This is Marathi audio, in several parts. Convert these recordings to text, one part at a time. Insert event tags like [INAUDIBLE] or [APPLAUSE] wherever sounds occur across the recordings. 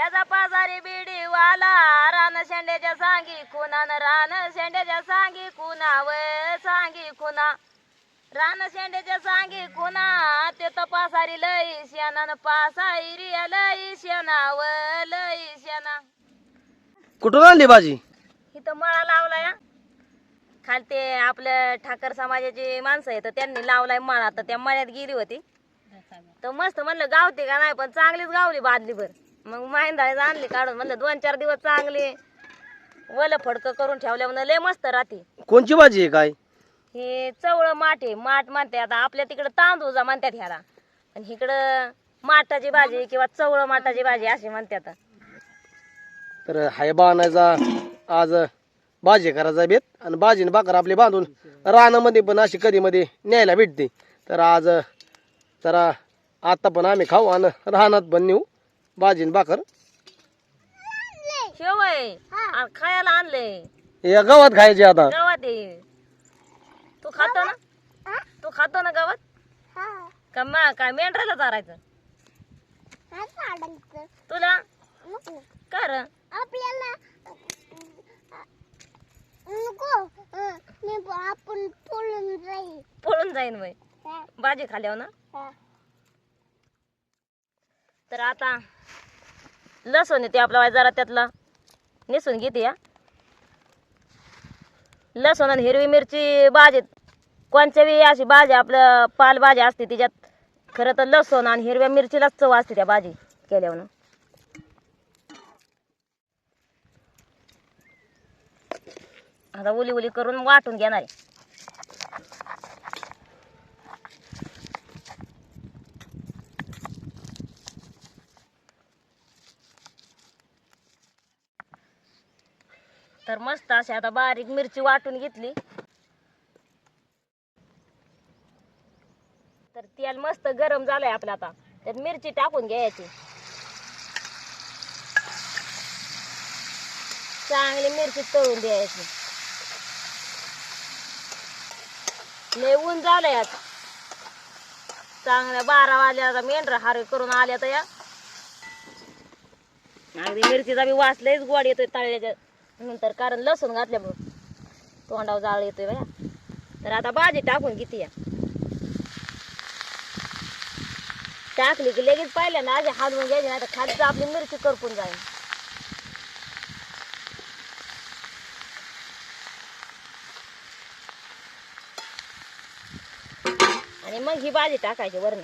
याचा पाजारी बिडी वाला रान शेंड्याच्या सांगी कुणान रान शेंड्याच्या सांगी कुणाव सांगी कुणा रान शेंड्याच्या सांगी कुणा ते तर पासारी लई शेणान पासारी लई शेणाव लई शेणा. कुठून आणली भाजी? इथं मळा लावलाय हा. खाली ते आपलं ठाकर समाजाची माणसं आहेत तर त्यांनी लावलाय मळा. तर त्या मळ्यात गेली होती. तर मस्त म्हणलं गावते का नाही पण चांगलीच गावली बादलीभर. मग माहिंदाळीच आणली काढून म्हणलं दोन चार दिवस चांगली वल फडकं करून ठेवल्या म्हणलं लय मस्त राहते. कोणची भाजी आहे काय? हे चवळ माठ आहे माठ म्हणते आता आपल्या तिकडं तांदूळ म्हणतात ह्याला. पण इकडं माठाची भाजी किंवा चवळ माठाची भाजी अशी म्हणतात. तर हाय बाणायचा आज भाजी करायचा बेत आणि भाजीने भाकर आपली बांधून रानामध्ये पण अशी कधी मध्ये न्यायला भेटते. तर आज जरा आता पण आम्ही खाऊ आणि रानात पण नेऊ. भाकर. शेवय आणि खायला आणलंय या गावात खायची आता. गावात आहे. तू खातो ना? तू खातो ना गावात? का मा काय मेंढराला चारायचं? तुला? कर आपल्याला नको. आपण पळून जाईल. पळून जाईन वय. भाजी खाल्यावर ना? तर आता लसूण येते आपला वाय जरा त्यातला. नेसून घेते या. लसूण आणि हिरवी मिरची भाजी. कोणच्या अशी भाजी आपलं पालभाजी असते तिच्यात. खरं तर लसूण आणि हिरव्या मिरचीलाच चव असते त्या भाजी केल्यावर आता उली उली करून वाटून घेणार आहे. तर मस्त अशी आता बारीक मिरची वाटून घेतली. तर तेल मस्त गरम झालंय आपलं आता. त्यात मिरची टाकून घ्यायची. चांगली मिरची तळून द्यायची. लय ऊन झालंय आता. चांगल्या बारा वाजल्या आता मेंढरा हार करून आल्या तर या. अगदी मिरचीचा बी वास लयच गोड येतोय तळल्याच्या. नंतर कारण लसूण घातल्यामुळं तोंडावर जाळ येतोय बया तर आता भाजी टाकून किती या. टाकली की लगेच पाहिल्या ना आधी हात घ्यायची नाही तर खाली आपली मिरची करपून जाईल. आणि मग ही भाजी टाकायची वरण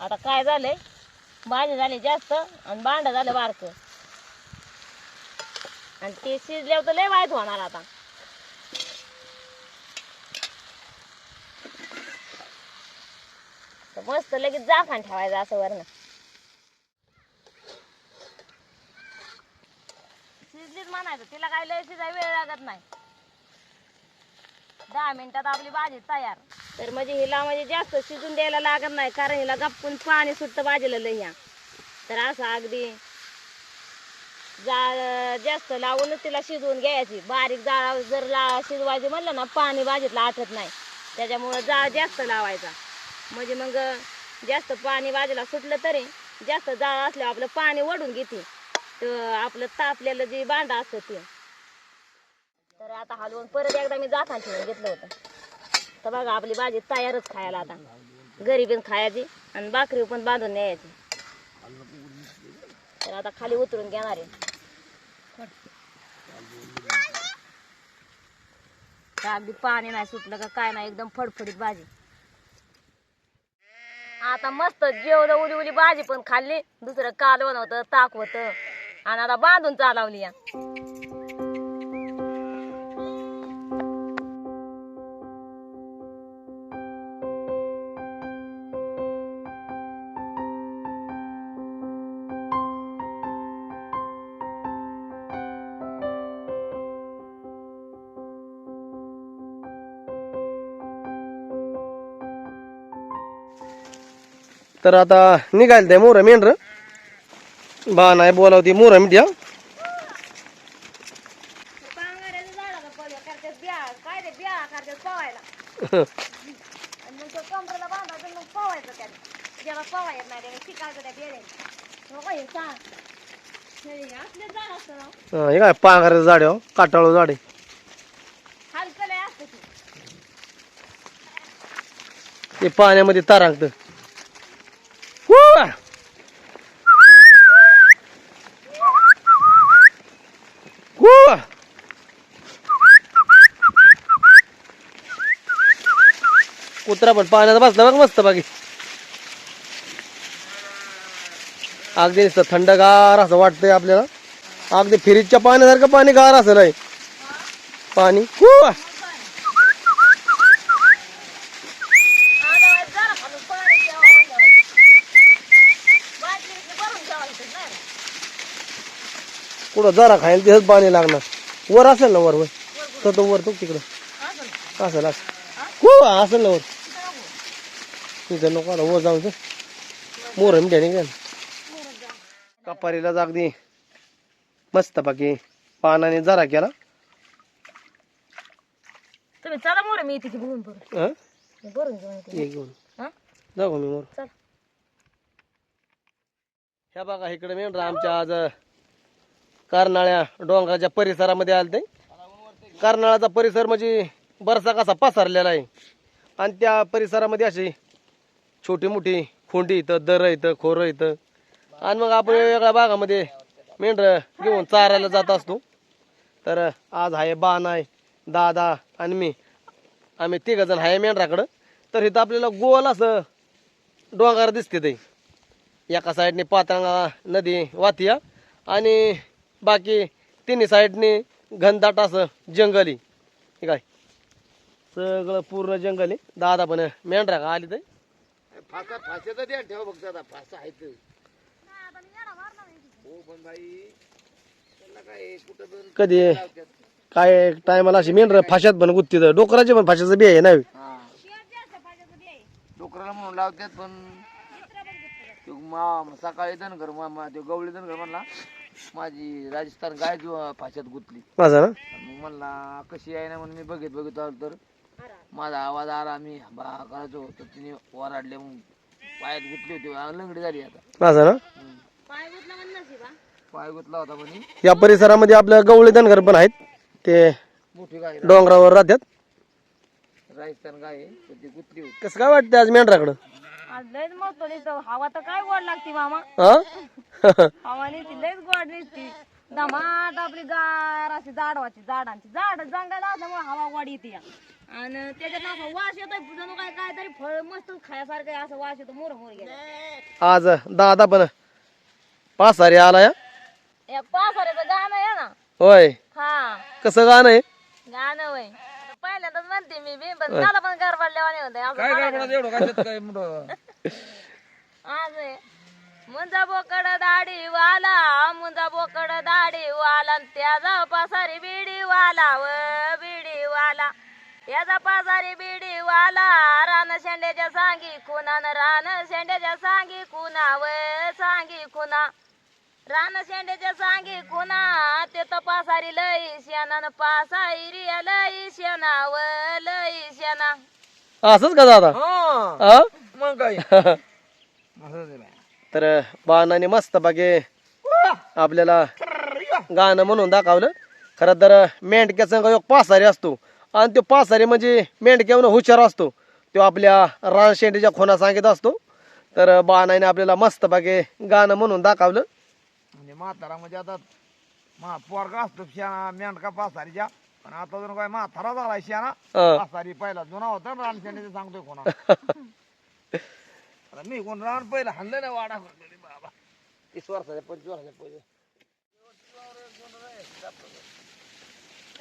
आता काय झालंय? भाजी झाली जास्त आणि भांड झालं बारक. आणि ते शिजल्यावर तर लय वाईट होणार आता. तर मस्त लगेच जाखान ठेवायचं असं वरण. शिजलीच म्हणायचं तिला काय लय शिजाय वेळ लागत नाही. दहा मिनिटात आपली भाजी तयार. तर म्हणजे हिला म्हणजे जास्त शिजून द्यायला लागत नाही कारण हिला गप्पून पाणी सुटतं भाजीला ह्या. तर असं अगदी जाळ जास्त लावूनच तिला शिजवून घ्यायची. बारीक जाळा जर ला शिजवायची म्हणलं ना पाणी भाजीतला आटत नाही. त्याच्यामुळं जाळ जास्त लावायचा. म्हणजे मग जास्त पाणी भाजीला सुटलं तरी जास्त जाळ असल्यावर आपलं पाणी ओढून घेते. तर आपलं तापलेलं जे भांडं असतं ते. तर आता हलवून परत एकदा मी जाताना ठेवून घेतलं होतं. तर बघा आपली भाजी तयारच खायला आता. घरी पण खायची आणि भाकरी पण बांधून न्यायची. तर आता खाली उतरून घेणार आहे. अगदी पाणी नाही सुटलं का काय नाही एकदम फडफडीत भाजी. आता मस्त जेवलं उली उली भाजी पण खाल्ली दुसरं कालवण होतं ताक होतं. आणि आता बांधून चालवली या. तर आता निघाल त्या मोर मेंढर. बा नाही बोलावती मोर त्या बेऱ्याने हो हे हे हं, हे काय पांघराचं झाड आहे हो? काटाळू झाड आहे. ते. ते पाण्यामध्ये तारांगत. कुत्रा पण पाण्यात बसला बघ मस्त बाकी. अगदी नुसतं थंडगार असं वाटतंय आपल्याला. अगदी फ्रीजच्या पाण्यासारखं पाणी गार असं नाही पाणी. हुआ. जरा कुठं जरा खायला तिथंच पाणी लागणार. वर असेल ना वर वर. तर तो वर तो तिकडं. असेल ना. असेल. असं असेल ना वर. तिथं नको आता वर जाऊन मोर मिठाने घ्या कपारीला अगदी मस्त बाकी पानाने जरा केला. तुम्ही चला मोर मी भरून भरून हं? मी घेऊन हा? जाऊ मी मोर? चल. ह्या बघा इकडे मेंढर आमच्या आज कर्नाळ्या डोंगराच्या परिसरामध्ये आलते. कर्नाळाचा परिसर म्हणजे बरसा कसा पसरलेला आहे. आणि त्या परिसरामध्ये अशी छोटी मोठी खोंडी इथं दर इथं खोरं इथं. आणि मग आपण वेगवेगळ्या भागामध्ये मेंढर घेऊन चारायला जात असतो. तर आज आहे बाण आहे दादा आणि मी. आम्ही तिघ जण आहे मेंढराकडं. तर इथं आपल्याला गोल असं डोंगर दिसते ते. एका साईडने पाताळा नदी वाहतीया आणि बाकी तिन्ही साईडने घनदाट असं जंगली. आहे काय? सगळं पूर्ण जंगल. आहे दादा पण मेंढरा का आली तर फासा फाशाचं द्या ठेवा बघ दादा फासा आहे तर. हो पण भाई त्याला काय कुठं कधी? लावत्यात. काय टायमाला अशी? मेंढर फाशात पण गुत्ती डोकराचे पण फाशाचं बी आहे ना हा. डोकराला म्हणून लावतात पण तो मा सकाळी धनगर मामा तो गवळी धनगर म्हणला माझी राजस्थान गाय जो फाशात गुतली. माझा ना? मग म्हणला कशी आहे ना म्हणून मी बघित बघित आलो तर. माझा आवाज आला मी बा करायचो तर तिने वराडले मग पायात गुतली होती लंगडी झाली आता. माझा ना. पाय गुतला गुतला होता म्हणे. या परिसरामध्ये आपल्या गवळी धनगर पण आहेत. ते मोठी गाय डोंगरावर राहतात. राजस्थान गाय आहे, तर ती गुतली होती. कसं काय वाटतं आज मेंढराकडं? आज लयच मस्त दिसतो. हवा तर काय गोड लागते मामा. हा? हवा ती लयच गोड दिसती. दमाट आपली गार अशी झाडवाची झाडांची झाड जंगल असल्यामुळे हवा गोड येते या. आणि त्याच्यात असं वास येतोय जणू काय काहीतरी फळ मस्त खायासारखं आहे, असं वास येतो मोर मोर गेला. आज दादा पण पासारी आला या या पावसाळ्याचं गाणं आहे ना? होय. हा. कसं गाणं आहे? गाणं वय पहिल्यांदाच म्हणते मी बी पण मला पण गरबडल्यावाने होते. एवढं काय मोठं? आज आहे. मुंजा बोकड दाढी वाला मुंजा बोकड दाढी वाला त्याचा पासारी बिडी वाला व बिडी वाला त्याचा पासारी बिडी वाला रान शेंड्याच्या सांगी खुना न रान शेंड्याच्या सांगी खुना व सांगी खुना. रान शेंड्याच्या सांगी खुना ते तर पासारी लई शेना न पासारी लई शेना व लई शेना असंच का दादा? हा. हा मग काय? [LAUGHS] असं. तर बाणाने मस्त बागे आपल्याला गाणं म्हणून दाखवलं. खरं तर मेंढक्या संघ एक पासारी असतो. आणि तो पासारी म्हणजे मेंढक्यावर हुशार असतो. तो आपल्या रानशेंडीच्या खोना सांगित असतो. तर बाणाने आपल्याला मस्त बागे गाणं म्हणून दाखवलं. म्हणजे म्हातारा म्हणजे आता मा पोरगा असतो शाना मेंढका पासारीच्या. पण आता जर काय म्हातारा झाला शाना. पासारी पहिला जुना होता रानशेंडीचं सांगतोय कोणा [LAUGHS] मी कोण रान पहिला हाणलं ना वाडा बाबा. तीस वर्षाच्या पंचवीस वर्षाच्या पहिले.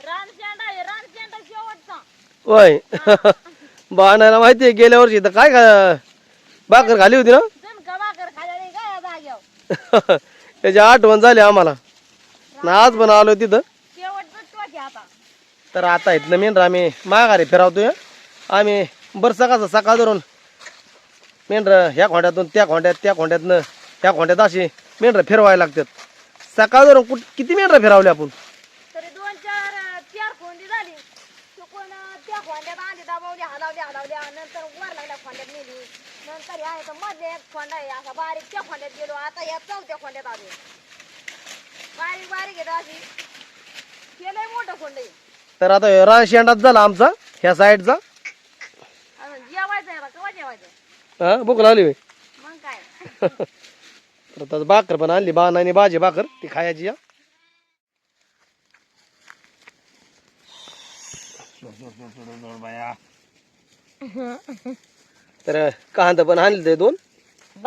रानशेंडा आहे रानशेंडा शेवटचा. होय. बाणाला माहिती आहे गेल्या वर्षी तर काय का भाकर खाली होती ना? भाकर काय जाग्यावर त्याची आठवण झाली आम्हाला. ना आज पण आलो तिथं. शेवटच आता. तर आता इथनं मेंढर आम्ही माघारी फिरावतोय. आम्ही बरं सकाळचं सकाळ धरून मेंढर ह्या खोंड्यातून त्या खोंड्यात त्या खोंड्यातनं ह्या खोंड्यात अशी मेंढर फिरवायला लागतात. सकाळ धरून कुठ किती मेंढर फिरवले आपण? तरी दोन चार चार खोंडी झाली. चुकून त्या खोंड्यात आधी दाबावली हलावली हलावली नंतर वर लागल्या खोंड्यात नेली. नंतर आहे तर मध्ये एक खोंडा आहे असा बारीक त्या खोंड्यात गेलो. आता या चौथ्या खोंड्यात आलो. बारीक बारीक आहे अशी. केलंय मोठं खोंड आहे. तर आता ह्यो रान शेंडात झाला आमचा ह्या साईडचा हा भूक लागली होय. मग काय? [LAUGHS] तर आता भाकर पण आणली बाणाने भाजी भाकर ती खायची या तर कांदा पण आणले ते दोन.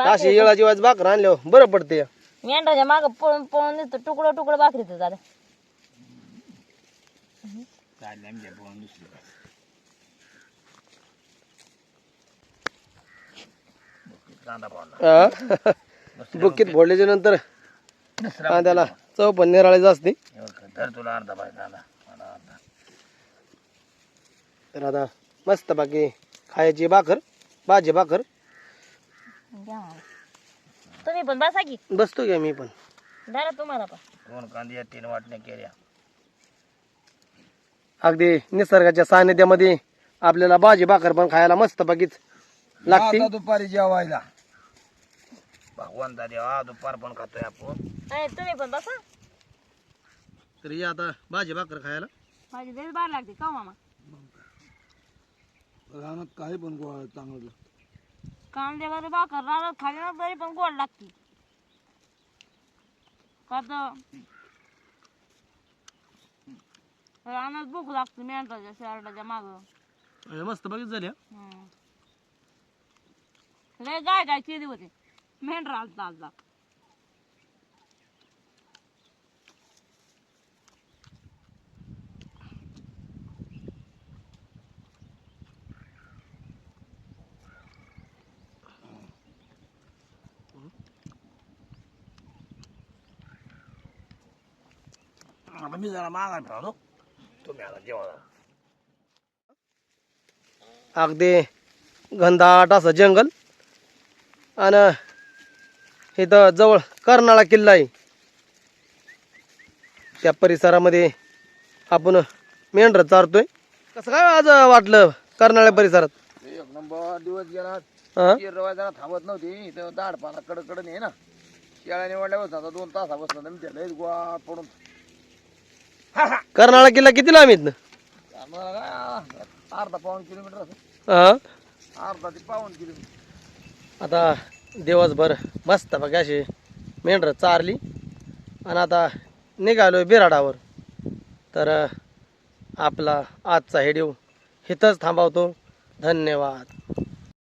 अशी येळा जेवायचं भाकर आणल्यावर बरं पडते मेंढराच्या माग पळून पळून येतो तुकडं तुकडं भाकरीचं झालं. हा. बुक्कीत फोडल्याच्या नंतर कांद्याला चव पण निराळायचं असते. तर तुला अर्धा पाय कांदा. मला अर्धा. तर आता मस्त बाकी खायची भाकर भाजी भाकर. द्या मला. तुम्ही पण बसा की. बसतो घ्या मी पण. धरा तुम्हाला पण. दोन कांदे तीन वाटण्या केल्या. अगदी निसर्गाच्या सानिध्यामध्ये आपल्याला भाजी भाकर पण खायला मस्त बाकीच लागते. आता दुपारी जेवायला. भगवंता देवा दुपार पण खातोय आपण. नाही तुम्ही पण बसा. तर या आता भाजी भाकर खायला. माझी लई बार लागते का हो मामा. रानात काही पण गोळा चांगलं कांदे वगैरे भाकर राहणार खाली ना तरी पण गोड लागते. का तर रानात भूक लागते मेंढराच्या शर्टाच्या माग. मस्त बाकीच झाली लय गाय गाय केली होती. मेंढर आलता आलता आता मी जरा मागाय फिरवतो तुम्ही आता जेवायला अगदी घनदाट असं जंगल आणि इथं जवळ कर्नाळा किल्ला आहे. त्या परिसरामध्ये आपण मेंढर चारतोय. कसं काय आज वाटलं कर्नाळ्या परिसरात? एक नंबर दिवस गेला. हा? जरा थांबत नव्हती. इथं दाड पाना कडक कडन आहे ना. शेळ्या निवडल्यावर आता दोन तासापासून मी त्याला लयच गोळा पडून. कर्नाळा किल्ला किती लांब आम्हाला काय? अर्धा पाऊन किलोमीटर असं हा? अर्धा ते पाऊन किलोमीटर. आता दिवसभर मस्त बघा अशी मेंढरं चारली. आणि आता निघालो बिराडावर. तर आपला आजचा हेडिओ इथंच थांबवतो. धन्यवाद.